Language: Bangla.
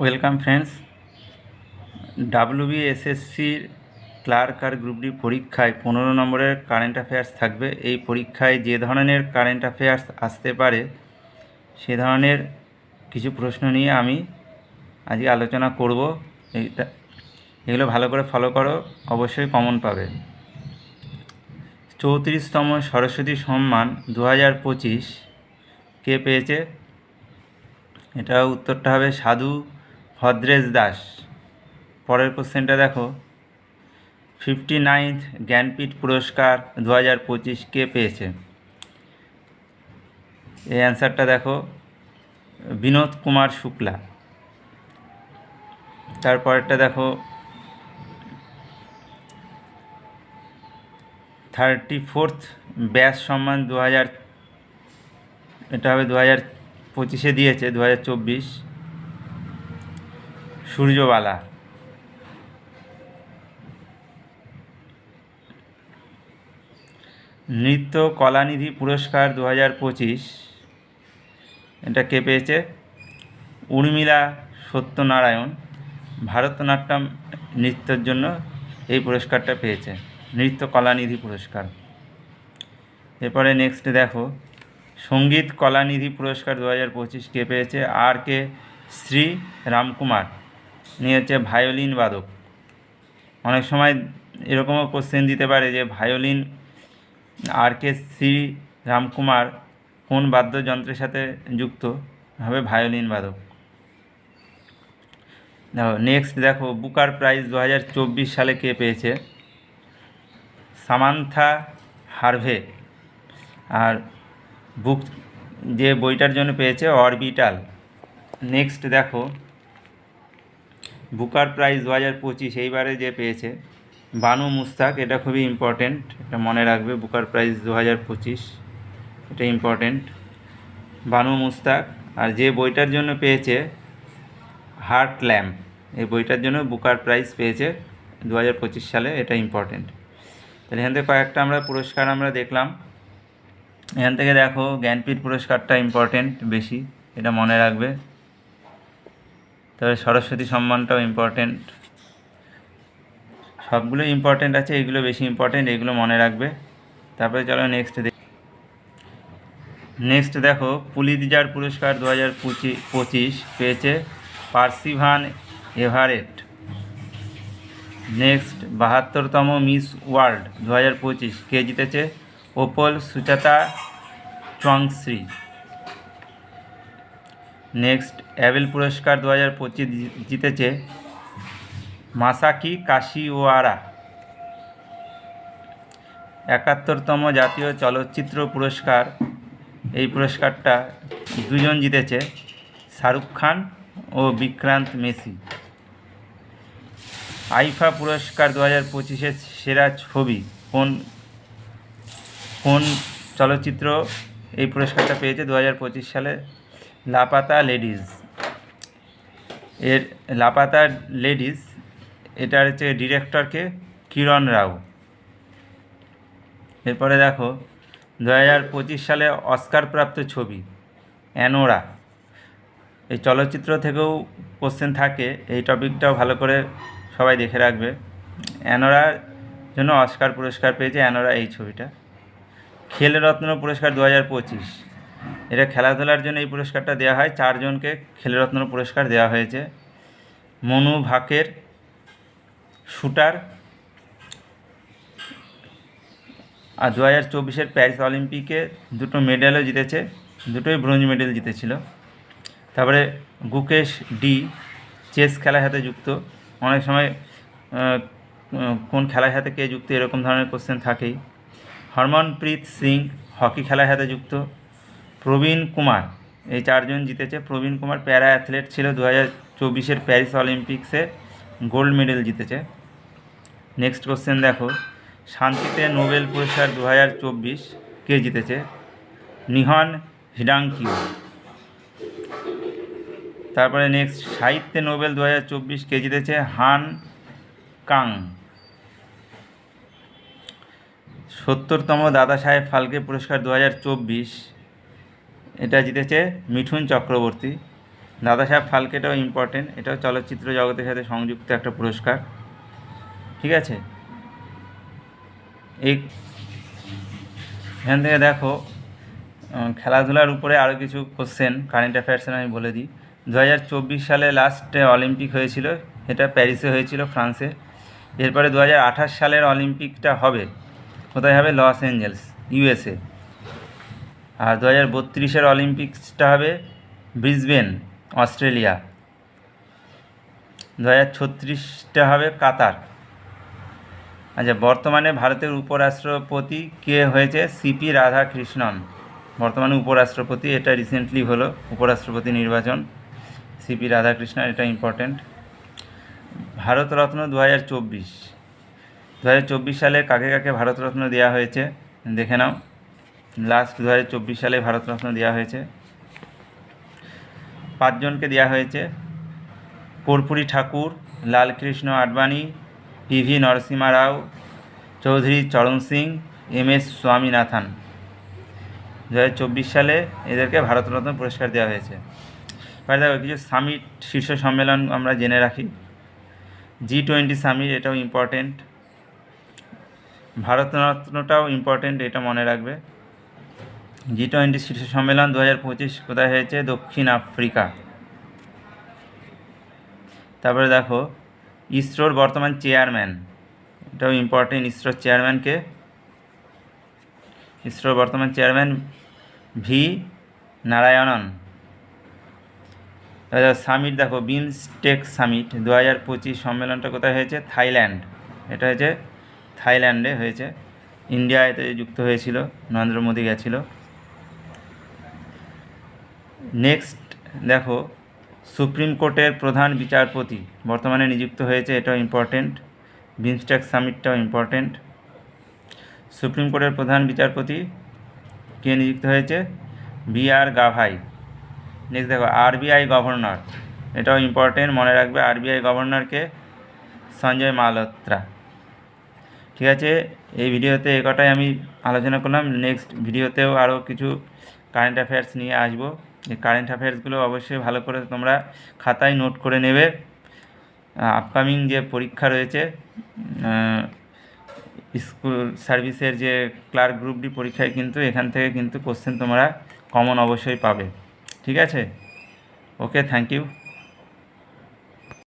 ওয়েলকাম ফ্রেন্ডস ডাব্লিউবিএসএসসির ক্লার্ক আর গ্রুপ ডি পরীক্ষায় পনেরো নম্বরের কারেন্ট অ্যাফেয়ার্স থাকবে। এই পরীক্ষায় যে ধরনের কারেন্ট অ্যাফেয়ার্স আসতে পারে, সে ধরনের কিছু প্রশ্ন নিয়ে আমি আজকে আলোচনা করব। এইটা, এগুলো ভালো করে ফলো করো, অবশ্যই কমন পাবে। চৌত্রিশতম সরস্বতী সম্মান দু হাজার পঁচিশ, কে পেয়েছে? এটা উত্তরটা হবে সাধু ভদ্রেশ দাস। পরের কোশ্চেনটা দেখো। ফিফটি নাইনথ জ্ঞানপীঠ পুরস্কার দু হাজার পঁচিশ কে পেয়েছে? এই অ্যান্সারটা দেখো। বিনোদ কুমার শুক্লা। তারপরেরটা দেখো। থার্টি ফোর্থ ব্যাস সম্মান দু হাজার এটা হবে দু হাজার পঁচিশে দিয়েছে দু হাজার চব্বিশ। সূর্যবালা। নৃত্য কলানিধি পুরস্কার দু হাজার পঁচিশ। এটা কে পেয়েছে? উর্মিলা সত্যনারায়ণ। ভারতনাট্যম নৃত্যের জন্য এই পুরস্কারটা পেয়েছে। নৃত্য কলানিধি পুরস্কার। এরপরে নেক্সট দেখো। সংগীত কলানিধি পুরস্কার দু হাজার পঁচিশ কে পেয়েছে? আর কে? শ্রী রামকুমার। নিয়ে হচ্ছে ভায়োলিন বাদক। অনেক সময় এরকমও কোশ্চেন দিতে পারে যে violin R K Shri Ramkumar কোন বাদ্যযন্ত্রের সাথে যুক্ত? হবে ভায়োলিন বাদক। দেখো নেক্সট দেখো, বুকার প্রাইজ দু হাজার চব্বিশ সালে কে পেয়েছে? সামান্থা হারভে। আর বুক যে বইটার জন্য পেয়েছে, অরবিটাল। নেক্সট দেখো বুকার প্রাইজ দু হাজার পঁচিশ এইবারে যে পেয়েছে, বানু মুস্তাক, এটা খুবই ইম্পর্টেন্ট এটা মনে রাখবে, বুকার প্রাইজ দু হাজার পঁচিশ, এটা ইম্পর্টেন্ট বানু মুস্তাক, আর যে বইটার জন্য পেয়েছে হার্ট ল্যাম্প এই বইটার জন্য বুকার প্রাইজ পেয়েছে দু হাজার পঁচিশ সালে, এটা ইম্পর্টেন্ট তাহলে এখান থেকে কয়েকটা আমরা পুরস্কার আমরা দেখলাম। এখান থেকে দেখো, জ্ঞানপীঠ পুরস্কারটা ইম্পর্টেন্ট বেশি, এটা মনে রাখবে। তবে সরস্বতী সম্মানটাও ইম্পর্টেন্ট সবগুলো ইম্পর্টেন্ট আছে, এগুলো বেশি ইম্পর্টেন্ট এগুলো মনে রাখবে। তারপরে চলো নেক্সট নেক্সট দেখো, পুলিতজার পুরস্কার দু হাজার পঁচিশ পেয়েছে পার্সিভান এভারেট। নেক্সট বাহাত্তরতম মিস ওয়ার্ল্ড দু হাজার পঁচিশ কে জিতেছে? Opal Suchata Chuangsri. Next Abel পুরস্কার দু হাজার পঁচিশ জিতেছে মাসাকি কাশিওয়ারা। একাত্তরতম জাতীয় চলচ্চিত্র পুরস্কার। এই পুরস্কারটা দুজন জিতেছে, শাহরুখ খান ও বিক্রান্ত মেসি। আইফা পুরস্কার দু হাজার পঁচিশের সেরা ছবি কোন কোন চলচ্চিত্র এই পুরস্কারটা পেয়েছে দু হাজার পঁচিশ সালে? লাপাতা লেডিস। এর লাপাতা লেডিস, এটার হচ্ছে ডিরেক্টরকে কিরণ রাও। এরপরে দেখো দু হাজার পঁচিশ সালে অস্কারপ্রাপ্ত ছবি, অ্যানোরা। এই চলচ্চিত্র থেকেও কোশ্চেন থাকে, এই টপিকটাও ভালো করে সবাই দেখে রাখবে। অ্যানোরার জন্য অস্কার পুরস্কার পেয়েছে অ্যানোরা এই ছবিটা। খেলরত্ন পুরস্কার দু হাজার পঁচিশ। এটা খেলাধুলার জন্য এই পুরস্কারটা দেওয়া হয়। চারজনকে খেলরত্ন পুরস্কার দেওয়া হয়েছে। মনু ভাকের শুটার আর দু হাজার চব্বিশের প্যারিস অলিম্পিকে দুটো মেডেলও জিতেছে। দুটোই ব্রোঞ্জ মেডেল জিতেছিল। তারপরে গুকেশ ডি চেস খেলার সাথে যুক্ত। অনেক সময় কোন খেলার সাথে কে যুক্ত এরকম ধরনের কোশ্চেন থাকেই। হরমনপ্রীত সিং হকি খেলার সাথে যুক্ত। প্রবীণ কুমার। এই চারজন জিতেছে। প্রবীণ কুমার প্যারা অ্যাথলেট ছিল। দু হাজার চব্বিশের প্যারিস অলিম্পিক্সে গোল্ড মেডেল জিতেছে। নেক্সট কোশ্চেন দেখো। শান্তিতে নোবেল পুরস্কার দু হাজার চব্বিশ কে জিতেছে? নিহন হিডাংকিউ তারপরে নেক্সট, সাহিত্যে নোবেল দু হাজার চব্বিশ কে জিতেছে? হান কাং। সত্তরতম দাদা সাহেব ফালকে পুরস্কার দু হাজার চব্বিশ এটা জিতেছে মিঠুন চক্রবর্তী। দাদা সাহেব ফালকেটাও ইম্পর্টেন্ট এটাও চলচ্চিত্র জগতের সাথে সংযুক্ত একটা পুরস্কার। ঠিক আছে? এই এখান থেকে দেখো খেলাধুলার উপরে আরও কিছু কোশ্চেন কারেন্ট অ্যাফেয়ার্সের আমি বলে দিই। দু হাজার চব্বিশ সালে লাস্টে অলিম্পিক হয়েছিল, এটা প্যারিসে হয়েছিল, ফ্রান্সে। এরপরে দু হাজার আঠাশ সালের অলিম্পিকটা হবে, কোথায় হবে? লস অ্যাঞ্জেলস ইউএসএ আর দু হাজার বত্রিশের অলিম্পিক্সটা হবে ব্রিসবেন, অস্ট্রেলিয়া। দু হাজার ছত্রিশটা হবে কাতার। আচ্ছা বর্তমানে ভারতের উপরাষ্ট্রপতি কে হয়েছে? C P Radhakrishnan. বর্তমানে উপরাষ্ট্রপতি, এটা রিসেন্টলি হলো, উপরাষ্ট্রপতি নির্বাচন। সিপি রাধাকৃষ্ণন, এটা ইম্পর্ট্যান্ট ভারতরত্ন দু হাজার চব্বিশ। দু হাজার চব্বিশ সালে কাকে কাকে ভারতরত্ন দেওয়া হয়েছে? দেখে নাও। লাস্ট দু হাজার চব্বিশ সালে ভারতরত্ন দেওয়া হয়েছে। পাঁচজনকে দেওয়া হয়েছে। Karpoori Thakur, Lalkrishna Advani P V Narasimha Rao, Chaudhary Charan Singh, M S Swaminathan. দু হাজার চব্বিশ সালে এদেরকে ভারতরত্ন পুরস্কার দেওয়া হয়েছে। এবার দেখো, কিছু সামিট শীর্ষ সম্মেলন আমরা জেনে রাখি। জি টোয়েন্টি সামিট এটাও ইম্পর্টেন্ট ভারতরত্নটাও ইম্পর্টেন্ট এটা মনে রাখবে। জি টোয়েন্টি শীর্ষ সম্মেলন দু হাজার পঁচিশ কোথায় হয়েছে? দক্ষিণ আফ্রিকা। তারপরে দেখো, ইসরোর বর্তমান চেয়ারম্যান। এটাও ইম্পর্টেন্ট ইসরোর চেয়ারম্যানকে ইসরোর বর্তমান চেয়ারম্যান ভি নারায়ণন। সামিট দেখো বিমস্টেক সামিট দু হাজার পঁচিশ সম্মেলনটা কোথায় হয়েছে? থাইল্যান্ড। এটা হয়েছে, থাইল্যান্ডে হয়েছে। ইন্ডিয়া এতে যুক্ত হয়েছিল, নরেন্দ্র মোদী গেছিল। নেক্সট দেখো সুপ্রিম কোর্টের প্রধান বিচারপতি বর্তমানে নিযুক্ত হয়েছে, এটাও ইম্পর্টেন্ট বিমস্টেক সামিটটাও ইম্পর্টেন্ট সুপ্রিম কোর্টের প্রধান বিচারপতি কে নিযুক্ত হয়েছে? বি আর গাভাই নেক্সট দেখো আরবিআই গভর্নর এটাও ইম্পর্টেন্ট মনে রাখবে আরবিআই গভর্নরকে সঞ্জয় মালহোত্রা। ঠিক আছে, এই ভিডিওতে এ কটাই আমি আলোচনা করলাম। নেক্সট ভিডিওতেও আরও কিছু কারেন্ট অ্যাফেয়ার্স নিয়ে আসব। কারেন্ট অ্যাফেয়ার্সগুলো অবশ্যই ভালো করে তোমরা খাতায় নোট করে নেবে। আপকামিং যে পরীক্ষা রয়েছে স্কুল সার্ভিসের যে ক্লার্ক গ্রুপ ডি পরীক্ষায় কিন্তু এখান থেকে কিন্তু কোশ্চেন তোমরা কমন অবশ্যই পাবে। ঠিক আছে? Okay thank you